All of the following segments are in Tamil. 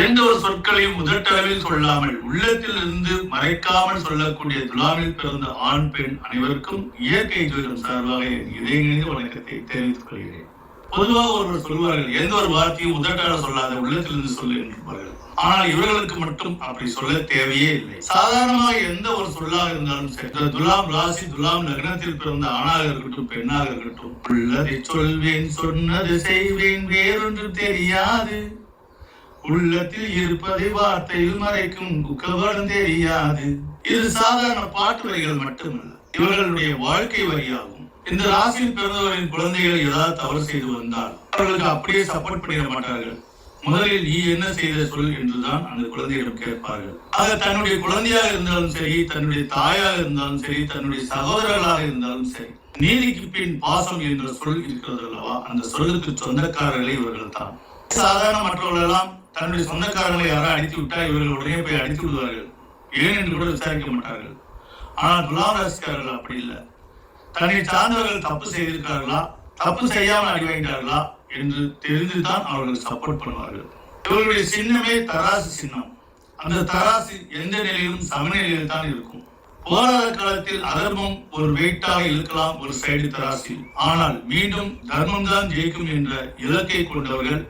எந்த ஒரு சொற்களையும் முதட்டளவில் சொல்லாமல் உள்ளத்தில் இருந்து மறைக்காமல் சொல்லக்கூடிய துலாவில் பிறந்த ஆண் பெண் அனைவருக்கும் இயற்கை ஜோதிடம் சார்பாக என் வணக்கத்தை தெரிவித்துக் கொள்கிறேன். பொதுவாக ஒருவர் சொல்வார்கள் எந்த ஒரு வார்த்தையும் முதட்டால சொல்லாத உள்ளத்திலிருந்து சொல்லு என்பார்கள் ஆனால் இவர்களுக்கு மட்டும் அப்படி சொல்ல தேவையே இல்லை. சாதாரணமாக எந்த ஒரு சொல்லாக இருந்தாலும் சரி துலாம் ராசி துலாம் லக்னத்தில் பிறந்த ஆணாக இருக்கட்டும் பெண்ணாக இருக்கட்டும் உள்ளதை சொல்வேன் சொன்னது செய்வேன் வேறொன்று தெரியாது. உள்ளத்தில் இருப்பதை வார்த்தையில் மறைக்கும் குக்கவரம் தெரியாது. இது சாதாரண பாட்டு வரிகள் மட்டுமல்ல இவர்களுடைய வாழ்க்கை வரியாகும். இந்த ராசியில் பிறந்தவரின் குழந்தைகள் ஏதாவது தவறு செய்து வந்தால் அவர்களுக்கு அப்படியே சப்போர்ட் பண்ணிட மாட்டார்கள். முதலில் நீ என்ன செய்த சொல் என்றுதான் அந்த குழந்தையிடம் கேட்பார்கள். ஆக தன்னுடைய குழந்தையாக இருந்தாலும் சரி தன்னுடைய தாயாக இருந்தாலும் சரி தன்னுடைய சகோதரர்களாக இருந்தாலும் சரி நீதிக்கு பின் பாசம் என்ற சொல் இருக்கிறது அல்லவா? அந்த சொல்லுக்கு சொந்தக்காரர்களே இவர்கள் தான் சாதாரண மற்றவர்கள் எல்லாம் தன்னுடைய சொந்தக்காரர்களை யாராவது அடித்து விட்டால் இவர்கள் உடனே போய் அடித்து விடுவார்கள். ஏன் என்று கூட விசாரிக்க மாட்டார்கள். ஆனால் துலாம் ராசிக்காரர்கள் அப்படி இல்லை. தன்னை சார்ந்தவர்கள் தப்பு செய்திருக்கார்களா தப்பு செய்யாமல் அடி வாங்கிட்டார்களா? என்று தெரிந்துதான் அவர்கள் சப்போர்ட் பண்ணுவார்கள். இவர்களுடைய சின்னமே தராசு சின்னம். அந்த தராசு எந்த நிலையிலும் சமநிலையில் தான் இருக்கும். போராட காலத்தில் அதர்மம் ஒரு வெயிட்டாக இருக்கலாம் ஒரு சைடு தராசில். ஆனால் மீண்டும் தர்மம் தான் ஜெயிக்கும் என்ற இலக்கை கொண்டவர்கள்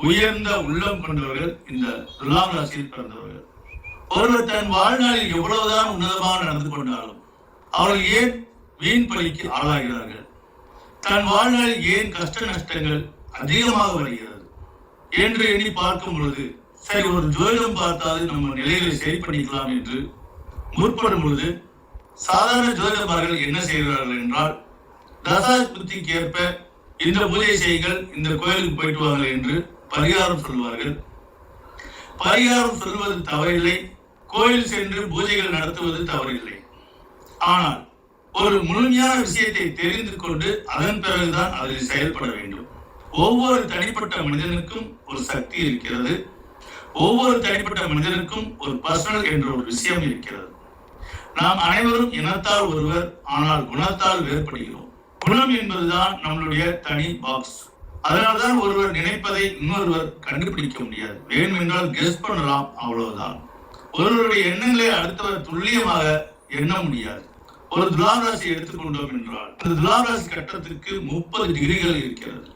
உயர்ந்த உள்ளம் கொண்டவர்கள் இந்த துலாம் ராசியில் பிறந்தவர்கள். ஒருவர் தன் வாழ்நாளில் எவ்வளவுதான் உன்னதமாக நடந்து கொண்டாலும் அவர்கள் ஏன் வீண் பலிக்கு ஆளாகிறார்கள்? தன் வாழ்நாளில் ஏன் கஷ்ட நஷ்டங்கள் அதிகமாக வருகிறது? என்று எண்ணி பார்க்கும் பொழுது சரி ஒரு ஜோதிடம் பார்த்தாது நம்ம நிலைகளை சரி பண்ணிக்கலாம் என்று முற்படும் பொழுது சாதாரண ஜோதிடமார்கள் என்ன செய்கிறார்கள் என்றால் தசா புத்திக்கு ஏற்ப இந்த பூஜை செய்யுங்கள் இந்த கோயிலுக்கு போயிட்டு வாங்க என்று பரிகாரம் சொல்வார்கள் பரிகாரம் சொல்வது தவறில்லை. கோயில் சென்று பூஜைகள் நடத்துவது தவறில்லை. ஆனால் ஒரு முழுமையான விஷயத்தை தெரிந்து கொண்டு அதன் பிறகுதான் அதில் செயல்பட வேண்டும். ஒவ்வொரு தனிப்பட்ட மனிதனுக்கும் ஒரு சக்தி இருக்கிறது. ஒவ்வொரு தனிப்பட்ட மனிதனுக்கும் ஒரு பர்சனல் என்ற ஒரு விஷயம் இருக்கிறது. நாம் அனைவரும் இனத்தால் ஒருவர் ஆனால் குணத்தால் வேறுபடுகிறோம். குணம் என்பதுதான் நம்மளுடைய தனி பாக்ஸ் அதனால்தான் ஒருவர் நினைப்பதை இன்னொருவர் கண்டுபிடிக்க முடியாது. வேணும் என்றால் கெஸ் பண்ணலாம் அவ்வளவுதான். ஒருவருடைய எண்ணங்களை அடுத்தவர் துல்லியமாக எண்ண முடியாது. ஒரு துலாராசி எடுத்துக்கொண்டோம் என்றால் அந்த துலாராசி கட்டத்திற்கு முப்பது டிகிரிகள் இருக்கிறது.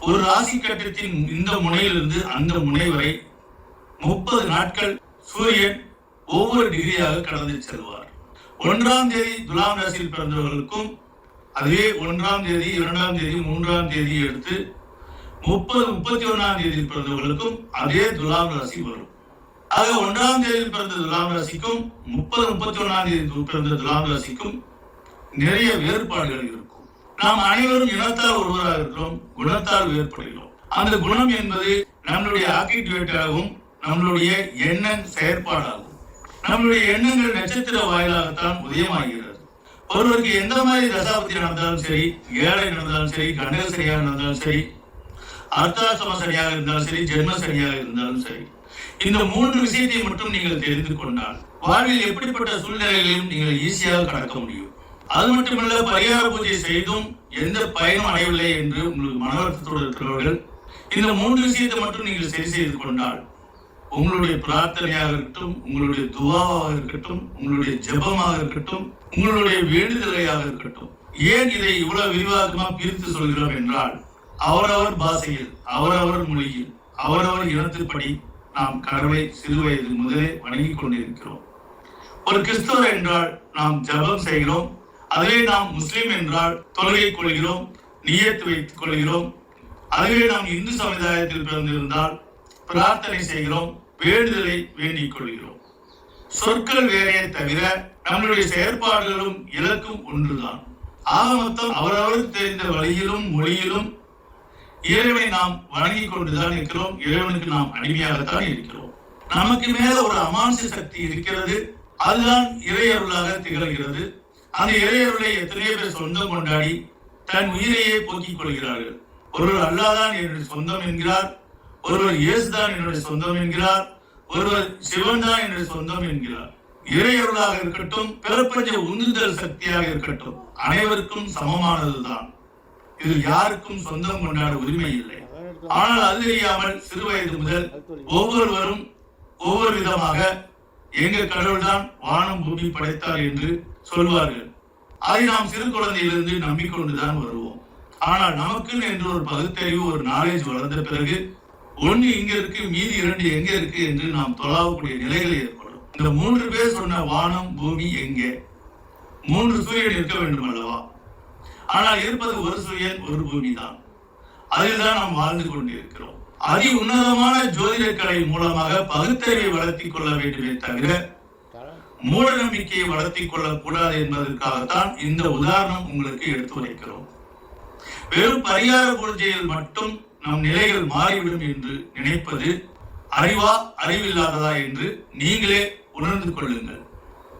ஒரு ராசி கட்டத்தின் இந்த முனையிலிருந்து அந்த முனை வரை முப்பது நாட்கள் சூரியன் ஒவ்வொரு டிகிரியாக கடந்து செல்வார். ஒன்றாம் தேதி துலாம் ராசியில் பிறந்தவர்களுக்கும் அதுவே ஒன்றாம் தேதி இரண்டாம் தேதி மூன்றாம் தேதி எடுத்து முப்பது முப்பத்தி ஒன்றாம் தேதி பிறந்தவர்களுக்கும் அதே துலாம் ராசி வரும். ஆக ஒன்றாம் தேதி பிறந்த துலாம் ராசிக்கும் முப்பது முப்பத்தி ஒன்றாம் தேதி பிறந்த துலாம் ராசிக்கும் நிறைய வேறுபாடுகள் இருக்கும். நாம் அனைவரும் இனத்தால் ஒருவராக இருக்கிறோம் குணத்தால் வேறுபடுகிறோம். அந்த குணம் என்பது நம்மளுடைய ஆக்டிவேட்டாகவும் நம்மளுடைய எண்ண செயற்பாடாகும் நம்மளுடைய எண்ணங்கள் நட்சத்திர வாயிலாகத்தான் உதயமாகிறது. ஒருவருக்கு எந்த மாதிரி தசாபதி நடந்தாலும் சரி ஏழை நடந்தாலும் சரி கண்டக சரியாக நடந்தாலும் சரி அர்த்தாசம சரியாக இருந்தாலும் சரி ஜென்ம சரியாக இருந்தாலும் சரி இந்த மூன்று விஷயத்தை மட்டும் நீங்கள் தெரிந்து கொண்டால் வாழ்வில் எப்படிப்பட்ட சூழ்நிலைகளையும் நீங்கள் ஈஸியாக கடக்க முடியும். அது மட்டுமல்ல பரிகார பூஜை செய்தும் எந்த பயனும் அடையவில்லை என்று உங்களுக்கு மன இருக்கிறவர்கள் இந்த மூன்று விஷயத்தை மட்டும் நீங்கள் சரி செய்து கொண்டால் உங்களுடைய பிரார்த்தனையாக இருக்கட்டும் உங்களுடைய துவாவாக இருக்கட்டும் உங்களுடைய ஜெபமாக இருக்கட்டும் உங்களுடைய வேண்டுதலையாக இருக்கட்டும் ஏன் இதை இவ்வளவு விரிவாக்கமா பிரித்து சொல்கிறோம் என்றால் அவரவர் பாஷையில் அவரவர் மொழியில் அவரவர் இனத்துப்படி நாம் கடவுளை சிறு வயது முதலே வணங்கிக் கொண்டிருக்கிறோம். ஒரு கிறிஸ்தவர் என்றால் நாம் ஜபம் செய்கிறோம் அதுவே நாம் முஸ்லிம் என்றால் தொழுகை கொள்கிறோம் நியத்து வைத்துக் கொள்கிறோம் அதுவே நாம் இந்து சமுதாயத்தில் பிறந்திருந்தால் பிரார்த்தனை செய்கிறோம் வேண்டுதலை வேண்டிக் கொள்கிறோம். சொற்கள் வேறையை தவிர நம்மளுடைய செயற்பாடுகளும் இலக்கும் ஒன்றுதான். ஆக மொத்தம் அவரவருக்கு தெரிந்த வழியிலும் மொழியிலும் இறைவனை நாம் வணங்கிக் கொண்டுதான் இருக்கிறோம். இறைவனுக்கு நாம் அடிமையாகத்தான் இருக்கிறோம். நமக்கு மேல ஒரு அமானுஷ சக்தி இருக்கிறது. அதுதான் இறையருளாக திகழ்கிறது. அந்த இறையருளை எத்தனையோ பேர் சொந்தம் கொண்டாடி தன் உயிரையே போக்கிக் கொள்கிறார்கள். ஒருவர் அல்லாதான் என்னுடைய சொந்தம் என்கிறார். ஒருவர் இயேசுதான் என்னுடைய சொந்தம் என்கிறார். ஒருவர் சிவன் தான் என்னுடைய சொந்தம் என்கிறார். இறையருளாக இருக்கட்டும் பிறப்பஞ்ச உந்துதல் சக்தியாக இருக்கட்டும் அனைவருக்கும் சமமானதுதான். இதில் யாருக்கும் சொந்தம் கொண்டாட உரிமை இல்லை. ஆனால் அது தெரியாமல் சிறு வயது முதல் ஒவ்வொருவரும் ஒவ்வொரு விதமாக எங்க கடவுள்தான் வானம் பூமி படைத்தார் என்று சொல்வார்கள். அதை நாம் சிறு குழந்தையிலிருந்து நம்பிக்கொண்டுதான் வருவோம். ஆனால் நமக்குன்னு என்று ஒரு பகுத்தறிவு ஒரு நாலேஜ் வளர்ந்த பிறகு ஒண்ணு இங்க இருக்கு மீதி இரண்டு எங்க இருக்கு என்று நாம் தொழாவக்கூடிய நிலைகள் ஏற்படும் இந்த மூன்று பேர் சொன்ன வானம் பூமி எங்கே? மூன்று சூரியன் இருக்க வேண்டும் அல்லவா? ஆனால் இருப்பது ஒரு சூரியன் ஒரு பூமி தான் அதில் தான் நாம் வாழ்ந்து கொண்டிருக்கிறோம். அதி உன்னதமான ஜோதிடக்கலை கலை மூலமாக பகுத்தறிவை வளர்த்தி கொள்ள வேண்டுமே தவிர மூட நம்பிக்கையை வளர்த்தி கொள்ளக் கூடாது என்பதற்காகத்தான் இந்த உதாரணம் உங்களுக்கு எடுத்து வைக்கிறோம். வெறும் பரிகார பூஜையில் மட்டும் நம் நிலைகள் மாறிவிடும் என்று நினைப்பது அறிவா அறிவில்லாததா என்று நீங்களே உணர்ந்து கொள்ளுங்கள்.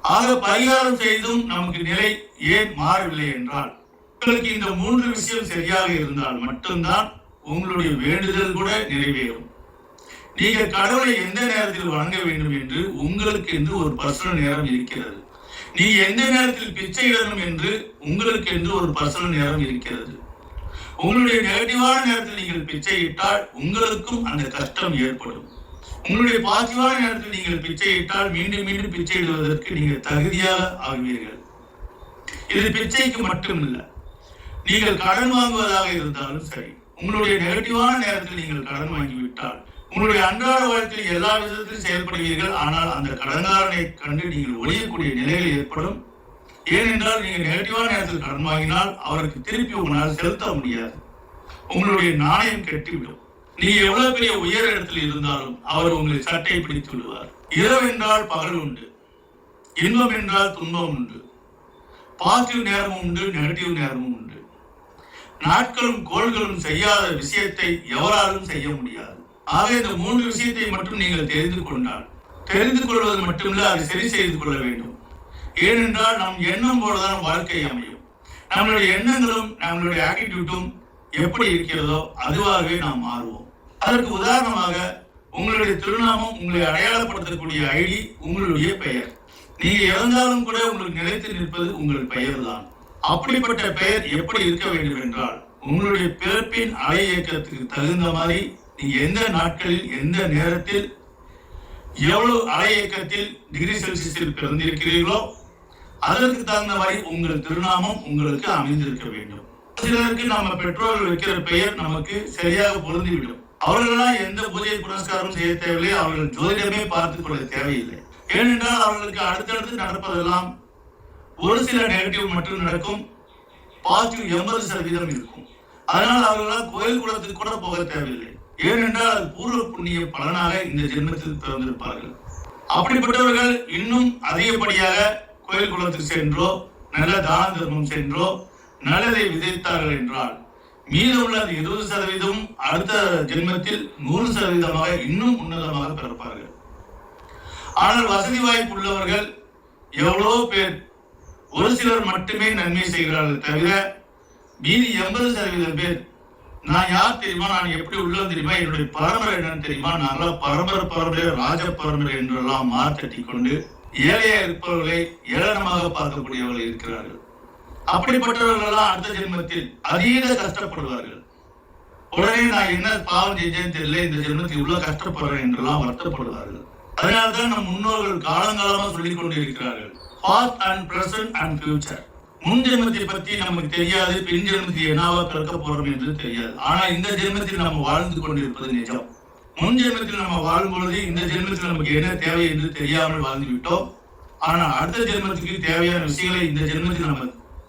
ஆக பரிகாரம் செய்தும் நமக்கு நிலை ஏன் மாறவில்லை என்றால் உங்களுக்கு இந்த மூன்று விஷயம் சரியாக இருந்தால் மட்டும்தான் உங்களுடைய வேண்டுதல் கூட நிறைவேறும். நீங்க கடவுளை எந்த நேரத்தில் வணங்க வேண்டும் என்று உங்களுக்கு என்று ஒரு பர்சனல் நேரம் இருக்கிறது. நீ எந்த நேரத்தில் பிச்சை இடணும் என்று உங்களுக்கு என்று ஒரு பர்சனல் நேரம் இருக்கிறது. உங்களுடைய நெகட்டிவான நேரத்தில் நீங்கள் பிச்சை இட்டால் உங்களுக்கும் அந்த கஷ்டம் ஏற்படும். உங்களுடைய பாசிட்டிவான நேரத்தில் நீங்கள் பிச்சை இட்டால் மீண்டும் மீண்டும் பிச்சை இடுவதற்கு நீங்கள் தகுதியாக ஆகுவீர்கள். இது பிச்சைக்கு மட்டுமில்லை. நீங்கள் கடன் வாங்குவதாக இருந்தாலும் சரி உங்களுடைய நெகட்டிவான நேரத்தில் நீங்கள் கடன் வாங்கிவிட்டால் உங்களுடைய அன்றாட வாழ்க்கையில் எல்லா விதத்திலும் செயல்படுவீர்கள். ஆனால் அந்த கடன்காரனை கண்டு நீங்கள் ஒழியக்கூடிய நிலைகள் ஏற்படும். ஏனென்றால் நீங்கள் நெகட்டிவான நேரத்தில் கடன் வாங்கினால் அவருக்கு திருப்பி உங்களால் செலுத்த முடியாது. உங்களுடைய நாணயம் கெட்டுவிடும். நீ எவ்வளவு பெரிய உயர் இடத்தில் இருந்தாலும் அவர் உங்களை சட்டை பிடித்து விடுவார். இரவு என்றால் பகல் உண்டு. இன்பம் என்றால் துன்பம் உண்டு. பாசிட்டிவ் நேரமும் உண்டு நெகட்டிவ் நேரமும் உண்டு. நாட்களும் கோள்களும் செய்யாத விஷயத்தை எவராலும் செய்ய முடியாது. ஆக இந்த மூன்று விஷயத்தை மட்டும் நீங்கள் தெரிந்து கொண்டால் தெரிந்து கொள்வது மட்டுமில்ல அதை சரி செய்து கொள்ள வேண்டும். ஏனென்றால் நம் எண்ணம் போலதான் வாழ்க்கை அமையும். நம்மளுடைய எண்ணங்களும் நம்மளுடைய ஆட்டிடியூட்டும் எப்படி இருக்கிறதோ அதுவாகவே நாம் மாறுவோம். அதற்கு உதாரணமாக உங்களுடைய திருநாமம் உங்களை அடையாளப்படுத்தக்கூடிய ஐடி உங்களுடைய பெயர். நீங்க இறந்தாலும் கூட உங்களுக்கு நிலைத்து நிற்பது உங்கள் பெயர் தான் அப்படிப்பட்ட பெயர் எப்படி இருக்க வேண்டும் என்றால் உங்களுடைய பிறப்பின் அலை இயக்கத்துக்கு தகுந்த மாதிரி நீங்க எந்த நாட்களில் எந்த நேரத்தில் எவ்வளவு அலை இயக்கத்தில் டிகிரி செல்சியஸில் பிறந்திருக்கிறீர்களோ அதற்கு தகுந்த மாதிரி உங்கள் திருநாமம் உங்களுக்கு அமைந்திருக்க வேண்டும். சிலருக்கு நம்ம பெற்றோர்கள் வைக்கிற பெயர் நமக்கு சரியாக பொருந்திவிடும். அவர்களெல்லாம் எந்த பூஜை புரஸ்காரம் செய்ய தேவையில்லை அவர்கள் ஜோதிடமே பார்த்துக் கொள்ள தேவையில்லை. ஏனென்றால் அவர்களுக்கு அடுத்தடுத்து நடப்பதெல்லாம் ஒரு சில நெகட்டிவ் மட்டும் நடக்கும். பாசிட்டிவ் எண்பது சதவீதம் இருக்கும். அதனால் அவர்களால் கோயில் குளத்துக்கு கூட போக தேவையில்லை. ஏனென்றால் அது பூர்வ புண்ணிய பலனாக இந்த ஜென்மத்தில் பிறந்திருப்பார்கள். அப்படிப்பட்டவர்கள் இன்னும் அதிகப்படியாக கோயில் குளத்துக்கு சென்றோ நல்ல தான தர்மம் சென்றோ நல்லதை விதைத்தார்கள் என்றால் மீதமுள்ள அந்த இருபது சதவீதம் அடுத்த ஜென்மத்தில் நூறு சதவீதமாக இன்னும் உன்னதமாக பிறப்பார்கள். ஆனால் வசதி வாய்ப்பு உள்ளவர்கள் எவ்வளோ பேர் ஒரு சிலர் மட்டுமே நன்மை செய்கிறார்கள் தவிர மீதி எண்பது சதவீதம் பேர் நான் யார் தெரியுமா நான் எப்படி உள்ளது தெரியுமா என்னுடைய பரம்பரை என்னன்னு தெரியுமா நாங்களாம் பரம்பரை பரம்பரை ராஜ பரம்பரை என்றெல்லாம் மாத்தட்டி கொண்டு ஏழையா இருப்பவர்களை ஏளனமாக பார்க்கக்கூடியவர்கள் இருக்கிறார்கள். அப்படிப்பட்டவர்கள் எல்லாம் அடுத்த ஜென்மத்தில் அதீத கஷ்டப்படுவார்கள். உடனே நான் என்ன பாவம் செஞ்சேன்னு தெரியல இந்த ஜென்மத்தில் இவ்வளவு கஷ்டப்படுறேன் என்றெல்லாம் வருத்தப்படுவார்கள். அதனால்தான் நம் முன்னோர்கள் காலங்காலமாக சொல்லிக் கொண்டிருக்கிறார்கள். Past and present and future முன் ஜென்மத்தை பத்தி நமக்கு தெரியாது பின் ஜென்மத்தை என்னவா பிறக்க போறோம் என்று தெரியாது. ஆனா இந்த ஜென்மத்தில் நம்ம வாழ்ந்து கொண்டிருப்பது நிஜம். முன் ஜென்மத்தில் நம்ம வாழும் பொழுது இந்த ஜென்மத்தில் நமக்கு என்ன தேவை என்று தெரியாமல் வாழ்ந்து விட்டோம். ஆனா அடுத்த ஜென்மத்துக்கு தேவையான விஷயங்களை இந்த ஜென்மத்தில் நம்ம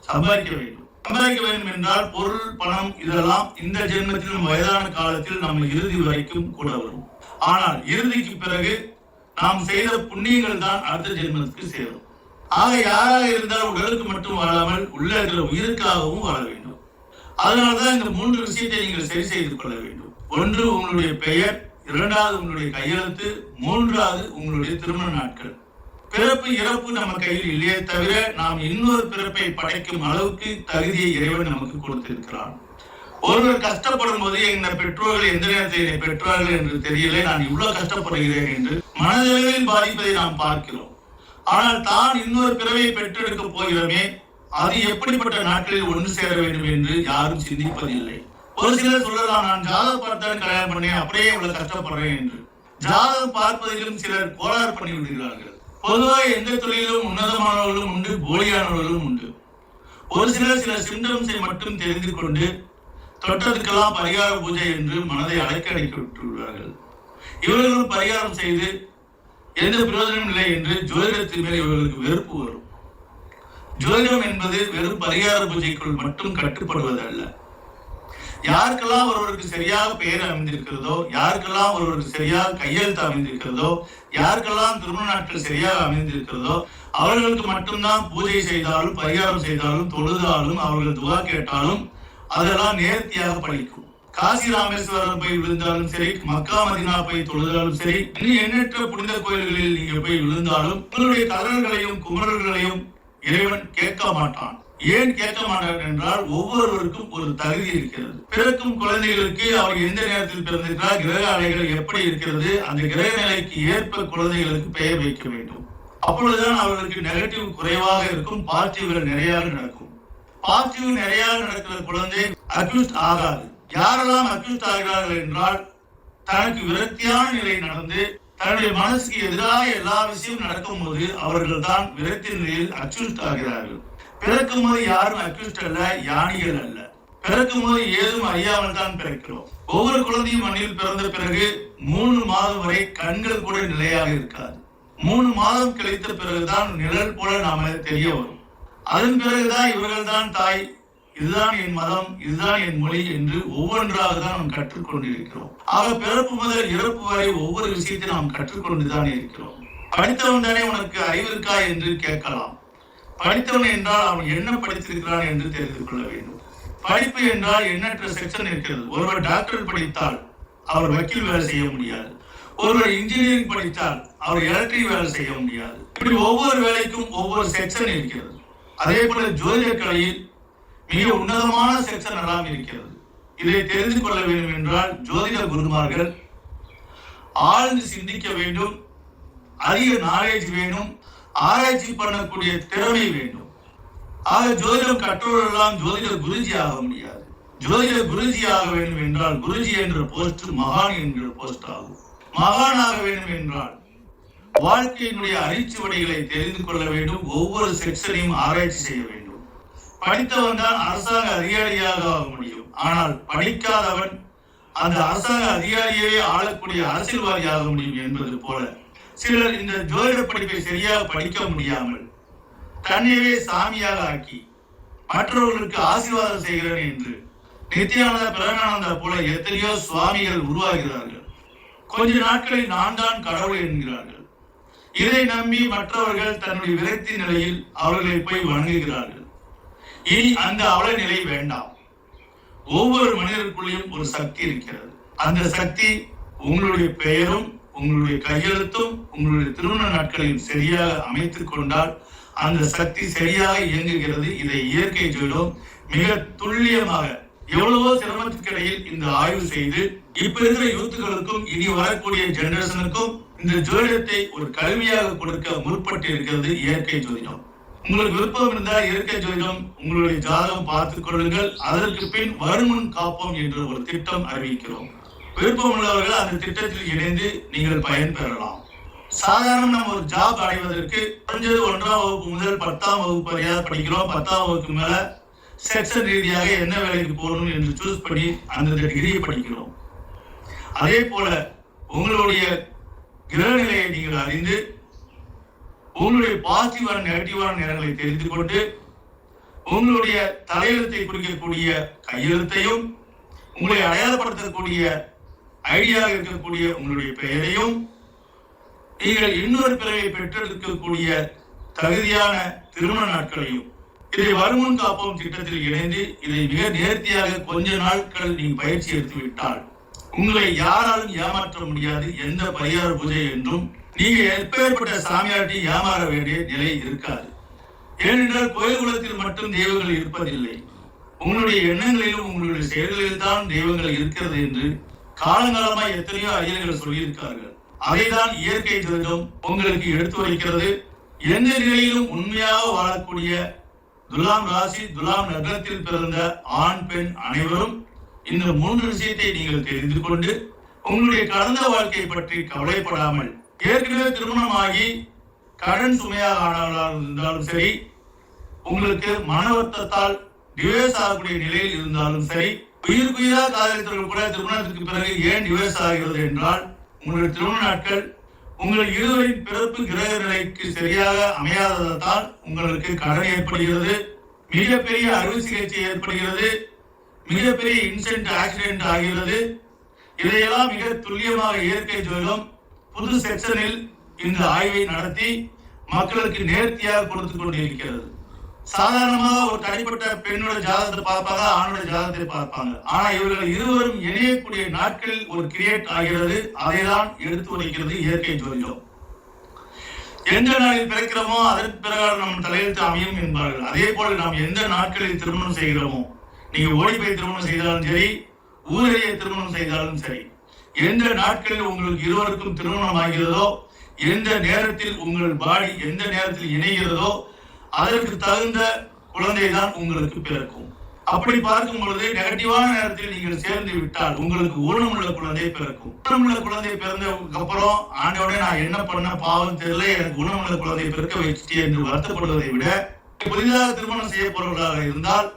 சம்பாதிக்க வேண்டும். சம்பாதிக்க வேண்டும் என்றால் பொருள் பணம் இதெல்லாம் இந்த ஜென்மத்தில் நம்ம வயதான காலத்தில் நம்ம இறுதி வரைக்கும் கூட வரும். ஆனால் இறுதிக்கு பிறகு நாம் செய்த புண்ணியங்கள் தான் அடுத்த ஜென்மத்துக்கு சேரும். ஆக யாராக இருந்தால் உடலுக்கு மட்டும் வாழாமல் உள்ள இருக்கிற உயிருக்காகவும் வாழ வேண்டும். அதனால்தான் இந்த மூன்று விஷயத்தை நீங்கள் சரி செய்து கொள்ள வேண்டும். ஒன்று உங்களுடைய பெயர் இரண்டாவது உங்களுடைய கையெழுத்து மூன்றாவது உங்களுடைய திருமண நாட்கள். பிறப்பு இறப்பு நம்ம கையில் இல்லையே தவிர நாம் இன்னொரு பிறப்பை படைக்கும் அளவுக்கு தகுதியை இறைவன் நமக்கு கொடுத்திருக்கிறான். ஒருவர் கஷ்டப்படும் போது இந்த பெற்றோர்கள் எந்த நேரத்தில் என்னை பெற்றார்கள் என்று தெரியல. நான் இவ்வளவு கஷ்டப்படுகிறேன் என்று மனதளவில் பாதிப்பதை நாம் பார்க்கிறோம். ஆனால் தான் இன்னொரு பிறவையை பெற்றெடுக்க போகிறோமே அது எப்படிப்பட்ட நாட்களில் ஒன்று சேர வேண்டும் என்று யாரும் சிந்திப்பதில்லை. ஒரு சிலர் சொல்லலாம் நான் ஜாதகம் பார்த்தாலும் கல்யாணம் பண்ணேன் அப்படியே இவ்வளவு கஷ்டப்படுறேன் என்று. ஜாதகம் பார்ப்பதிலும் சிலர் கோளாறு பண்ணி விடுகிறார்கள் பொதுவாக எந்த தொழிலும் உன்னதமானவர்களும் உண்டு போலியானவர்களும் உண்டு. ஒரு சிலர் சில சிம்டம்ஸை மட்டும் தெரிந்து கொண்டு தொட்டதுக்கெல்லாம் பரிகார பூஜை என்று மனதை அழைக்க அடக்கி விட்டுள்ளார்கள் இவர்களும் பரிகாரம் செய்து எந்த பிரயோஜனம் இல்லை என்று ஜோதிடத்தின் மேல் இவர்களுக்கு வெறுப்பு வரும். ஜோதிடம் என்பது வெறும் பரிகார பூஜைக்குள் மட்டும் கட்டுப்படுவது அல்ல. யாருக்கெல்லாம் ஒருவருக்கு சரியாக பெயர் அமைந்திருக்கிறதோ யாருக்கெல்லாம் ஒருவருக்கு சரியாக கையெழுத்து அமைந்திருக்கிறதோ யாருக்கெல்லாம் திருமண நாட்கள் சரியாக அமைந்திருக்கிறதோ அவர்களுக்கு மட்டும்தான் பூஜை செய்தாலும் பரிகாரம் செய்தாலும் தொழுதாலும் அவர்கள் துவா கேட்டாலும் அதெல்லாம் நேர்த்தியாக பழிக்கும். காசி ராமேஸ்வரம் போய் விழுந்தாலும் சரி மக்கா மதினா போய் தொழுதாலும் சரி இன்னும் எண்ணற்ற புனித கோயில்களில் நீங்க போய் விழுந்தாலும் உங்களுடைய கதறல்களையும் குமரல்களையும் இறைவன் கேட்க மாட்டான். ஏன் கேட்க மாட்டான் என்றால் ஒவ்வொருவருக்கும் ஒரு தகுதி இருக்கிறது. பிறக்கும் குழந்தைகளுக்கு அவர் எந்த நேரத்தில் பிறந்திருக்கிறார் கிரக அலைகள் எப்படி இருக்கிறது அந்த கிரக நிலைக்கு ஏற்ப குழந்தைகளுக்கு பெயர் வைக்க வேண்டும். அப்பொழுதுதான் அவர்களுக்கு நெகட்டிவ் குறைவாக இருக்கும் பாசிட்டிவ்கள் நிறைய நடக்கும். பாசிட்டிவ் நிறைய நடக்கிற குழந்தை அக்யூஸ்ட் ஆகாது. யாரெல்லாம் அக்யூஸ்ட் ஆகிறார்கள் என்றால் தனக்கு விரக்தியான நிலை நடந்து தன்னுடைய மனசுக்கு எதிராக எல்லா விஷயமும் நடக்கும்போது அவர்கள் தான் விரக்தி நிலையில் அக்யூஸ்ட் ஆகிறார்கள் பிறக்கும் போது யாரும் அக்யூஸ்ட் அல்ல யானைகள் அல்ல. பிறக்கும் போது ஏதும் அறியாமல் தான் பிறக்கிறோம். ஒவ்வொரு குழந்தையும் மண்ணில் பிறந்த பிறகு மூணு மாதம் வரை கண்கள் கூட நிலையாக இருக்காது. மூணு மாதம் கழித்த பிறகுதான் நிழல் போல நாம தெரிய வரும். அதன் பிறகுதான் இவர்கள் தான் தாய் இதுதான் என் மதம் இதுதான் என் மொழி என்று ஒவ்வொன்றாக தான் நாம் கற்றுக்கொண்டிருக்கிறோம். ஆக பிறப்பு முதல் இறப்பு வரை ஒவ்வொரு விஷயத்தை நாம் கற்றுக்கொண்டுதான் இருக்கிறோம். படித்தவன் தானே உனக்கு அறிவு இருக்கா என்று கேட்கலாம். படித்தவன் என்றால் அவன் என்ன படித்திருக்கிறான் என்று தெரிந்து கொள்ள வேண்டும். படிப்பு என்றால் எண்ணற்ற செக்ஷன் இருக்கிறது. ஒருவர் டாக்டர் படித்தால் அவர் வக்கீல் வேலை செய்ய முடியாது. ஒருவர் இன்ஜினியரிங் படித்தால் அவர் எலக்ட்ரிக் வேலை செய்ய முடியாது. இப்படி ஒவ்வொரு வேலைக்கும் ஒவ்வொரு செக்ஷன் இருக்கிறது. அதே போல ஜோதிட கலையில் மிக உன்னதமான செக்ஷன் எல்லாம் இருக்கிறது. இதை தெரிந்து கொள்ள வேண்டும் என்றால் ஜோதிட குருமார்கள் ஆழ்ந்து சிந்திக்க வேண்டும் அதிக நாலேஜ் வேணும் ஆராய்ச்சி பண்ணக்கூடிய திறமை வேண்டும். ஆக ஜோதிடம் எல்லாம் ஜோதிட குருஜி ஆக முடியாது. ஜோதிட குருஜி ஆக வேண்டும் என்றால் குருஜி என்ற போஸ்ட் மகான் என்கிற போஸ்ட் ஆகும். மகான் ஆக வேண்டும் என்றால் வாழ்க்கையினுடைய அரிச்சுவடிகளை தெரிந்து கொள்ள வேண்டும் ஒவ்வொரு செக்ஷனையும் ஆராய்ச்சி செய்ய வேண்டும். படித்தவன் தான் அரசாங்க அதிகாரியாக ஆக முடியும். ஆனால் படிக்காதவன் அந்த அரசாங்க அதிகாரியவே ஆளக்கூடிய அரசியல்வாதியாக முடியும் என்பது போல. சிலர் இந்த ஜோதிட படிப்பை சரியாக படிக்க முடியாமல் தன்னையவே சாமியாக ஆக்கி மற்றவர்களுக்கு ஆசீர்வாதம் செய்கிறேன் என்று நித்யானந்த பிரகானந்தா போல எத்தனையோ சுவாமிகள் உருவாகிறார்கள். கொஞ்ச நாட்களில் நான் தான் கடவுள் என்கிறார்கள். இதை நம்பி மற்றவர்கள் தன்னுடைய விரக்தி நிலையில் அவர்களை போய் வணங்குகிறார்கள். இனி அந்த அவல நிலை வேண்டாம். ஒவ்வொரு மனிதருக்குள்ளேயும் ஒரு சக்தி இருக்கிறது. அந்த சக்தி உங்களுடைய பெயரும் உங்களுடைய கையெழுத்தும் உங்களுடைய திருமண நாட்களையும் சரியாக அமைத்துக் கொண்டால் அந்த சக்தி சரியாக இயங்குகிறது. இதை இயற்கை ஜோதிடம் மிக துல்லியமாக எவ்வளவோ சிரமத்துக்கிடையில் இந்த ஆய்வு செய்து இப்ப இருக்கிற யூத்துகளுக்கும் இனி வரக்கூடிய ஜெனரேஷனுக்கும் இந்த ஜோதிடத்தை ஒரு கல்வியாக கொடுக்க முற்பட்டு இருக்கிறது இயற்கை ஜோதிடம். உங்களுக்கு விருப்பம் இருந்தால் இயற்கை ஜோதிடம் உங்களுடைய ஜாதகம் பார்த்துக் கொள்ளுங்கள். அதற்கு பின் வருமுன் காப்போம் என்று ஒரு திட்டம் அறிவிக்கிறோம். விருப்பம் உள்ளவர்கள் அந்த திட்டத்தில் இணைந்து நீங்கள் பயன்பெறலாம். சாதாரண நம்ம ஒரு ஜாப் அடைவதற்கு குறைஞ்சது ஒன்றாம் வகுப்பு முதல் பத்தாம் வகுப்பு வரையாவது படிக்கிறோம். பத்தாம் வகுப்பு மேல செக்ஷன் ரீதியாக என்ன வேலைக்கு போகணும் என்று சூஸ் பண்ணி அந்தந்த டிகிரியை படிக்கிறோம். அதே போல உங்களுடைய கிரகநிலையை நீங்கள் அறிந்து உங்களுடைய பாசிட்டிவான நெகட்டிவான நேரங்களை தெரிந்து கொண்டு உங்களுடைய தலையெழுத்தை குறிக்கக்கூடிய கையெழுத்தையும் உங்களை அடையாளப்படுத்தக்கூடிய ஐடியாக இருக்கக்கூடிய உங்களுடைய பெயரையும் நீங்கள் இன்னொரு பிறவை பெற்றெடுக்கக்கூடிய தகுதியான திருமண நாட்களையும் இதை வருமுன் காப்போம் திட்டத்தில் இணைந்து இதை மிக நேர்த்தியாக கொஞ்ச நாட்கள் நீ பயிற்சி எடுத்து விட்டால் உங்களை யாராலும் ஏமாற்ற முடியாது எந்த பரிகார பூஜை என்றும் நீங்க எப்பேற்பட்ட சாமியாட்டி ஏமாற வேண்டிய நிலை இருக்காது. ஏனென்றால் கோயில் குலத்தில் மட்டும் தெய்வங்கள் இருப்பதில்லை. உங்களுடைய எண்ணங்களிலும் உங்களுடைய செயல்களில் தான் தெய்வங்கள் இருக்கிறது என்று காலங்காலமாய் எத்தனையோ ஐயர்கள் சொல்லியிருக்கார்கள். அதைதான் இயற்கை திருத்தம் உங்களுக்கு எடுத்து வைக்கிறது. எந்த நிலையிலும் உண்மையாக வாழக்கூடிய துலாம் ராசி துலாம் நகரத்தில் பிறந்த ஆண் பெண் அனைவரும் இந்த மூன்று விஷயத்தை நீங்கள் தெரிந்து கொண்டு உங்களுடைய கடந்த வாழ்க்கை பற்றி கவலைப்படாமல் ஏற்கனவே திருமணமாகி கடன் சுமையாக ஆனவர்களாக இருந்தாலும் சரி உங்களுக்கு மன வருத்தத்தால் டிவேர்ஸ் ஆகக்கூடிய நிலையில் இருந்தாலும் சரி உயிருக்குயிராக காதலித்தவர்கள் கூட திருமணத்திற்கு பிறகு ஏன் டிவைஸ் ஆகிறது என்றால் உங்களுடைய திருமண நாட்கள் உங்கள் இருவரின் பிறப்பு கிரக நிலைக்கு சரியாக அமையாததால் உங்களுக்கு கடன் ஏற்படுகிறது மிகப்பெரிய அறுவை சிகிச்சை ஏற்படுகிறது மிகப்பெரிய இன்சிடென்ட் ஆக்சிடென்ட் ஆகிறது. இதையெல்லாம் மிக துல்லியமாக இயற்கை சொல்லும் புது செக்ஷனில் இந்த ஆய்வை நடத்தி மக்களுக்கு நேர்த்தியாக கொடுத்து கொண்டிருக்கிறது. சாதாரணமாக ஒரு தனிப்பட்ட பெண்ணோட ஜாதகத்தை பார்ப்பாங்க ஆணோட ஜாதகத்தை பார்ப்பாங்க. ஆனா இவர்கள் இருவரும் இணையக்கூடிய நாட்களில் ஒரு கிரியேட் ஆகிறது. அதைதான் எடுத்து உரைக்கிறது இயற்கை ஜோதிடம் எந்த நாளில் பிறக்கிறோமோ அதற்கு பிறகு நம் தலையெழுத்து அமையும் என்பார்கள். அதே போல நாம் எந்த நாட்களில் திருமணம் செய்கிறோமோ நீங்க ஓடி போய் திருமணம் செய்தாலும் சரி ஊரிலேயே திருமணம் செய்தாலும் சரி எந்த நாட்களில் உங்களுக்கு இருவருக்கும் திருமணம் ஆகிறதோ எந்த நேரத்தில் உங்கள் பாடி எந்த நேரத்தில் இணைகிறதோ அதற்கு தகுந்த குழந்தை தான் உங்களுக்கு பிறக்கும். அப்படி பார்க்கும் பொழுது நெகட்டிவான நேரத்தில் நீங்கள் சேர்ந்து விட்டால் உங்களுக்கு ஊனமுள்ள குழந்தை பிறக்கும். ஊனமுள்ள குழந்தை பிறந்ததுக்கு அப்புறம் ஆண்டோட நான் என்ன பண்ண பாவம் தெரியல எனக்கு ஊனமுள்ள குழந்தை பிறக்க வச்சுட்டே என்று வருத்தப்படுவதை விட புதிதாக திருமணம் செய்யப்படுவதாக இருந்தால்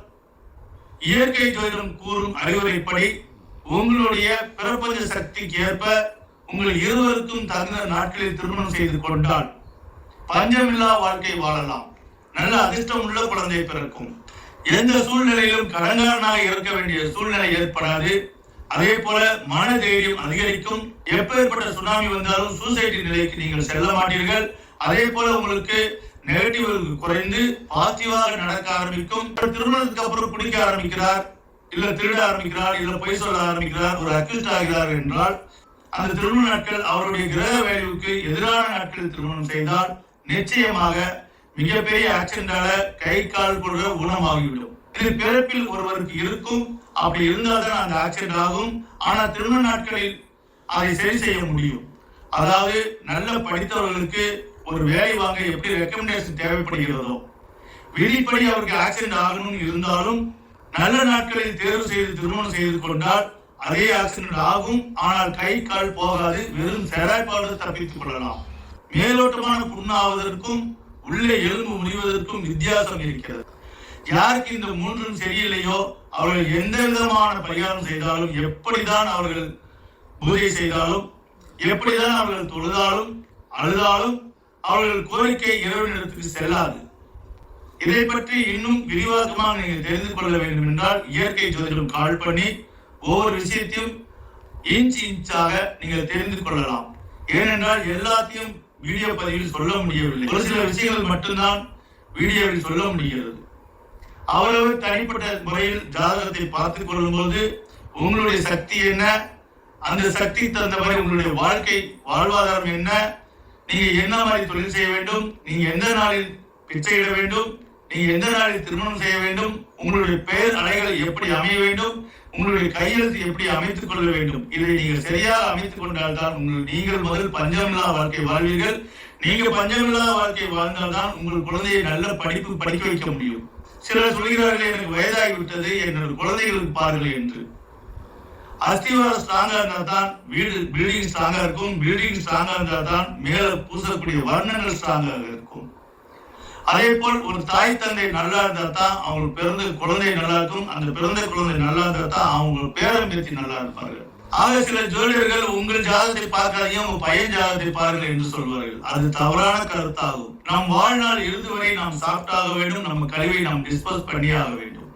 இயற்கை ஜோதிடம் கூறும் அறிவுரைப்படி உங்களுடைய பிறப்பது சக்திக்கு ஏற்ப உங்கள் இருவருக்கும் தகுந்த நாட்களில் திருமணம் செய்து கொண்டால் பஞ்சமில்லா வாழ்க்கை வாழலாம். நல்ல அதிர்ஷ்டம் உள்ள குழந்தை பிறக்கும். எந்த சூழ்நிலையிலும் கடங்காரனாக இருக்க வேண்டிய சூழ்நிலை ஏற்படாது. அதே போல மன தைரியம் அதிகரிக்கும். எப்பேற்பட்ட சுனாமி வந்தாலும் சூசைட்டி நிலைக்கு நீங்கள் செல்ல மாட்டீர்கள். அதே போல உங்களுக்கு நெகட்டிவ் குறைந்து பாசிட்டிவாக நடக்க ஆரம்பிக்கும். திருமணத்துக்கு அப்புறம் குடிக்க ஆரம்பிக்கிறார். இல்ல திருட ஆரம்பிக்கிறார் இல்ல பொய் சொல்ல ஆரம்பிக்கிறார் ஒரு அக்யூஸ்ட் ஆகிறார் என்றால் அந்த திருமண நாட்கள் அவருடைய கிரக வேலைவுக்கு எதிரான நாட்களில் திருமணம் செய்தால் நிச்சயமாக மிகப்பெரிய ஆக்சிடென்டால கை கால் போடுற குணமாகிவிடும் இது பிறப்பில் ஒருவருக்கு இருக்கும் அப்படி இருந்தால் தான் அந்த ஆக்சிடென்ட் ஆகும். ஆனா திருமண நாட்களில் அதை சரி செய்ய முடியும். அதாவது நல்ல படித்தவர்களுக்கு ஒரு வேலை வாங்க எப்படி ரெக்கமெண்டேஷன் தேவைப்படுகிறதோ விதிப்படி அவருக்கு ஆக்சிடென்ட் ஆகணும்னு இருந்தாலும் நல்ல நாட்களில் தேர்வு செய்து திருமணம் செய்து கொண்டால் அதே ஆக்சிடென்ட் ஆகும். ஆனால் கை கால் போகாது வெறும் செராய்ப்பாடு தப்பித்துக் கொள்ளலாம். மேலோட்டமான புண்ணாவதற்கும் உள்ளே எலும்பு முடிவதற்கும் வித்தியாசம் இருக்கிறது. யாருக்கு இந்த மூன்றும் சரியில்லையோ அவர்கள் எந்த விதமான பரிகாரம் செய்தாலும் எப்படிதான் அவர்கள் பூஜை செய்தாலும் எப்படிதான் அவர்கள் தொழுதாலும் அழுதாலும் அவர்கள் கோரிக்கை இறைவனிடத்துக்கு செல்லாது. இதை பற்றி இன்னும் விரிவாகமாக நீங்கள் தெரிந்து கொள்ள வேண்டும் என்றால் இயற்கை ஜோதிடம் கால் பண்ணி ஒவ்வொரு விஷயத்தையும் இன்ச் இன்ச்சாக நீங்கள் தெரிந்து கொள்ளலாம். ஏனென்றால் எல்லாத்தையும் வீடியோ பதிவில் சொல்ல முடியவில்லை. ஒரு சில விஷயங்கள் மட்டும்தான் வீடியோவில் சொல்ல முடிகிறது. அவ்வளவு தனிப்பட்ட முறையில் ஜாதகத்தை பார்த்துக் கொள்ளும்போது உங்களுடைய சக்தி என்ன? அந்த சக்தி தகுந்த மாதிரி உங்களுடைய வாழ்க்கை வாழ்வாதாரம் என்ன? நீங்க என்ன மாதிரி தொழில் செய்ய வேண்டும்? நீங்க எந்த நாளில் பிச்சையிட வேண்டும்? நீ எந்த நாளில் திருமணம் செய்ய வேண்டும்? உங்களுடைய பெயர் அலைகளை எப்படி அமைய வேண்டும்? உங்களுடைய கையெழுத்து எப்படி அமைத்துக் கொள்ள வேண்டும்? இதை நீங்கள் சரியாக அமைத்துக் கொண்டால்தான் உங்கள் நீங்கள் முதல் பஞ்சமில்லா வாழ்க்கை வாழ்வீர்கள். நீங்க பஞ்சமில்லா வாழ்க்கை வாழ்ந்தால்தான் உங்கள் குழந்தையை நல்ல படிப்பு படிக்க வைக்க முடியும். சிலர் சொல்கிறார்கள் எனக்கு வயதாகி விட்டது என்னோட குழந்தைகளுக்கு பாருங்கள் என்று. அஸ்திவாரம் ஸ்ட்ராங்கா இருந்தா தான் வீடு பில்டிங் ஸ்ட்ராங்கா இருக்கும். பில்டிங் ஸ்ட்ராங்கா இருந்தா தான் மேல பூசக்கூடிய வர்ணங்கள் ஸ்ட்ராங்காக இருக்கும். அதே போல் ஒரு தாய் தந்தை நல்லா இருந்தா தான் அவங்க பிறந்த குழந்தை நல்லா இருக்கும். அந்த பிறந்த குழந்தை நல்லா இருந்தா தான் அவங்க பேரம் பேத்தி நல்லா இருப்பார்கள். ஆக சில ஜோதிடர்கள் உங்கள் ஜாதகத்தை பார்க்காதீங்க உங்க பையன் ஜாதகத்தை பாருங்கள் என்று சொல்வார்கள். அது தவறான கருத்தாகும். நம் வாழ்நாள் இறுதி வரை நாம் சாப்பிட்டாக வேண்டும் நம்ம கழிவை நாம் டிஸ்போஸ் பண்ணியாக வேண்டும்.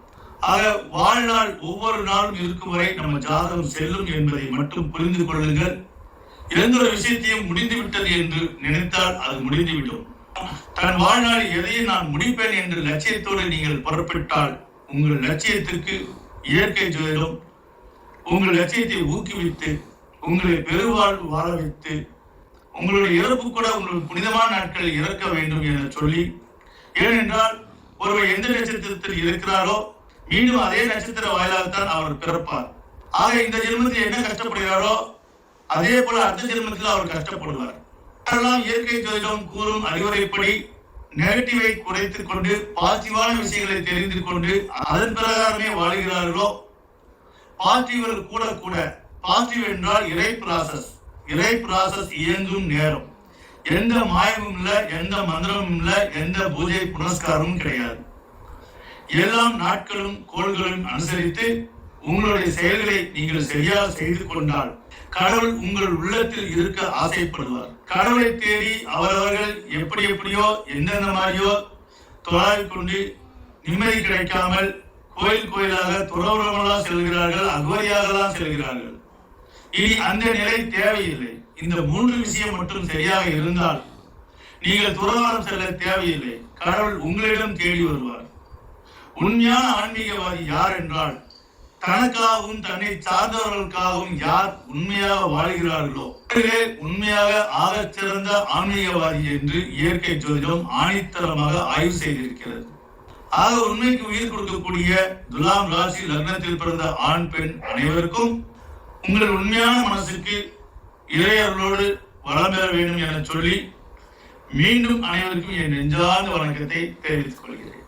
ஆக வாழ்நாள் ஒவ்வொரு நாளும் இருக்கும் வரை நம்ம ஜாதகம் செல்லும் என்பதை மட்டும் புரிந்து கொள்ளுங்கள். எந்த ஒரு விஷயத்தையும் முடிந்து விட்டது என்று நினைத்தால் அது முடிந்துவிடும். தன் வாழ்நாளில் எதையும் நான் முடிப்பேன் என்ற லட்சியத்தோடு நீங்கள் புறப்பட்டால் உங்கள் லட்சியத்திற்கு இயற்கை ஜோதிடம் உங்கள் லட்சியத்தை ஊக்குவித்து உங்களை பெருவாழ்வு வாழ வைத்து உங்களுடைய இறப்பு கூட உங்கள் புனிதமான நாட்கள் இறக்க வேண்டும் என சொல்லி ஏனென்றால் ஒருவர் எந்த நட்சத்திரத்தில் இருக்கிறாரோ மீண்டும் அதே நட்சத்திர வாயிலாகத்தான் அவர் பிறப்பார். ஆக இந்த ஜென்மத்தில் என்ன கஷ்டப்படுகிறாரோ அதே போல அடுத்த ஜென்மத்தில் அவர் கஷ்டப்படுவார். யாரெல்லாம் இயற்கை ஜோதிடம் கூறும் அறிவுரைப்படி நெகட்டிவை குறைத்துக் கொண்டு பாசிட்டிவான விஷயங்களை தெரிந்து கொண்டு அதன் பிரகாரமே வாழ்கிறார்களோ? பாசிட்டிவர்கள் கூட கூட பாசிட்டிவ் என்றால் இறை ப்ராசஸ் இறை ப்ராசஸ் இயங்கும் நேரம். எந்த மாயமும் இல்லை எந்த மந்திரமும் இல்லை எந்த பூஜை புனஸ்காரமும் கிடையாது. எல்லாம் நாட்களும் கோள்களும் அனுசரித்து உங்களுடைய செயல்களை நீங்கள் சரியாக செய்து கொண்டால் கடவுள் உங்கள் உள்ளத்தில் இருக்க ஆசைப்படுவார். கடவுளை தேடி அவரவர்கள் எப்படி எப்படியோ எந்தெந்த மாதிரியோ தொழாவிக் கொண்டு நிம்மதி கிடைக்காமல் கோயில் கோயிலாக துறவுறவர்களாக செல்கிறார்கள் அகோரியாகலாம் செல்கிறார்கள். இனி அந்த நிலை தேவையில்லை. இந்த மூன்று விஷயம் மட்டும் சரியாக இருந்தால் நீங்கள் துறவாரம் செல்ல தேவையில்லை. கடவுள் உங்களிடம் தேடி வருவார். உண்மையான ஆன்மீகவாதி யார் என்றால் தனக்காகவும் தன்னை சார்ந்தவர்களுக்காகவும் யார் உண்மையாக வாழ்கிறார்களோ அவர்களே உண்மையாக ஆகச் சிறந்த ஆன்மீகவாதி என்று இயற்கை ஜோதிடம் ஆணித்தரமாக ஆய்வு செய்திருக்கிறது. ஆக உண்மைக்கு உயிர் கொடுக்கக்கூடிய துலாம் ராசி லக்னத்தில் பிறந்த ஆண் பெண் அனைவருக்கும் உங்கள் உண்மையான மனசுக்கு இளையர்களோடு வளம் பெற வேண்டும் என சொல்லி மீண்டும் அனைவருக்கும் என் நெஞ்சார்ந்த வணக்கத்தை தெரிவித்துக் கொள்கிறேன்.